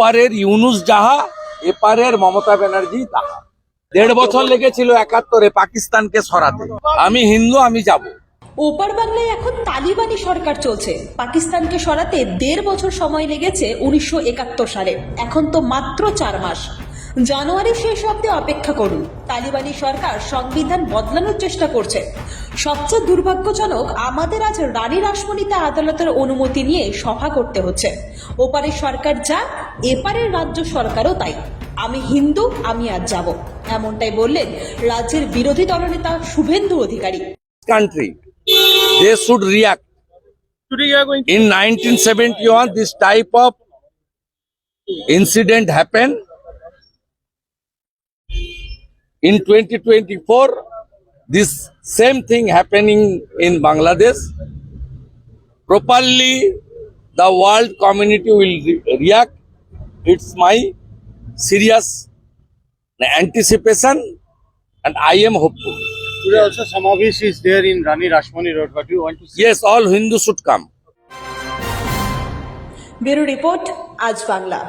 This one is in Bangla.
ওপারের ইউনুস যাহা, এপারের মমতা ব্যানার্জি তাহা। দেড় বছর লেগেছিল একাত্তরে পাকিস্তানকে সরাতে। আমি হিন্দু, আমি যাব। ওপার বাংলায় এখন তালিবানি সরকার চলছে। পাকিস্তানকে সরাতে দেড় বছর সময় লেগেছে উনিশশো একাত্তর সালে। এখন তো মাত্র চার মাস। জানুয়ারি শেষ অব্দি অপেক্ষা করুন। তালিবানি সরকার সংবিধান বদলানোর চেষ্টা করছে। সবচেয়ে দুর্ভাগ্যজনক আমাদের আজ রানী রাসমণিতে আদালতের অনুমতি নিয়ে সভা করতে হচ্ছে। ওপারের সরকার যা এপারের রাজ্য সরকারও তাই। আমি হিন্দু আমি আজ যাব। এমনটাই বললেন রাজ্যের বিরোধী দলনেতা Suvendu Adhikari. Country are going to in 1971 this type of incident happened. In 2024 this same thing happening in bangladesh properly the world community will re- react it's my serious anticipation and i am hopeful today also Samavish is there in Rani Rashmani Road. Do you want to say? yes all hindus should come bureau report Aaj Bangla